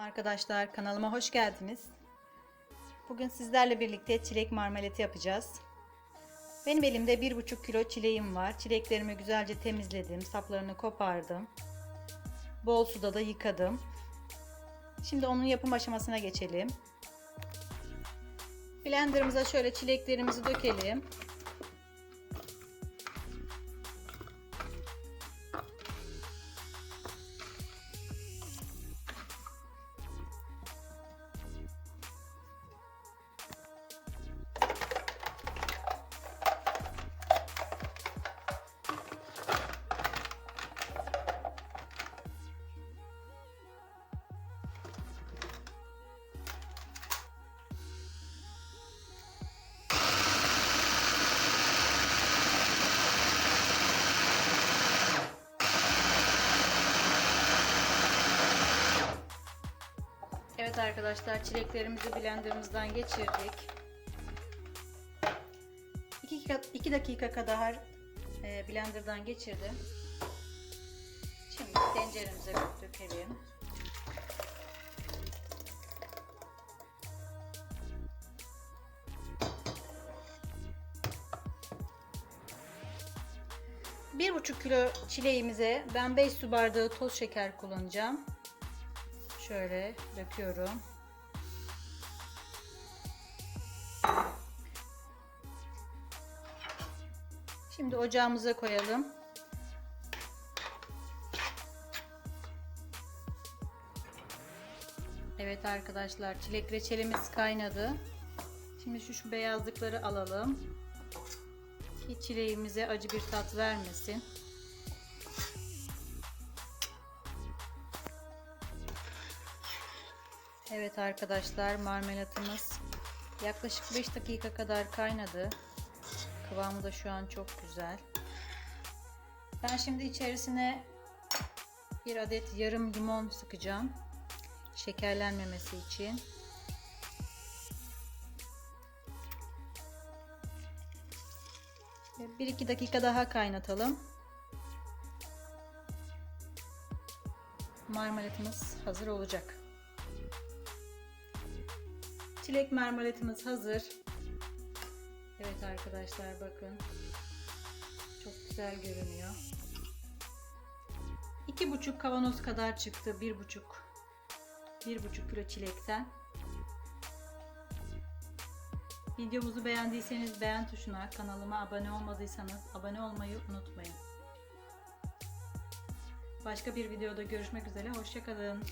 Arkadaşlar kanalıma hoş geldiniz. Bugün sizlerle birlikte çilek marmelatı yapacağız. Benim elimde 1,5 kilo çileğim var. Çileklerimi güzelce temizledim. Saplarını kopardım. Bol suda da yıkadım. Şimdi onun yapım aşamasına geçelim. Blenderımıza şöyle çileklerimizi dökelim. Evet arkadaşlar çileklerimizi blenderımızdan geçirdik. 2 dakika kadar e, blenderdan geçirdim. Şimdi tenceremize dökelim. Bir buçuk kilo çileğimize ben 5 su bardağı toz şeker kullanacağım. Şöyle döküyorum. Şimdi ocağımıza koyalım. Evet arkadaşlar çilek reçelimiz kaynadı. Şimdi şu, şu beyazlıkları alalım. Ki çileğimize acı bir tat vermesin. Evet arkadaşlar marmelatımız yaklaşık 5 dakika kadar kaynadı. Kıvamı da şu an çok güzel. Ben şimdi içerisine bir adet yarım limon sıkacağım. Şekerlenmemesi için. Bir iki dakika daha kaynatalım. Marmelatımız hazır olacak. Çilek marmelatımız hazır. Evet arkadaşlar bakın. Çok güzel görünüyor. İki buçuk kavanoz kadar çıktı. Bir buçuk. Bir buçuk kilo çilekten. Videomuzu beğendiyseniz beğen tuşuna, kanalıma abone olmadıysanız abone olmayı unutmayın. Başka bir videoda görüşmek üzere. Hoşçakalın.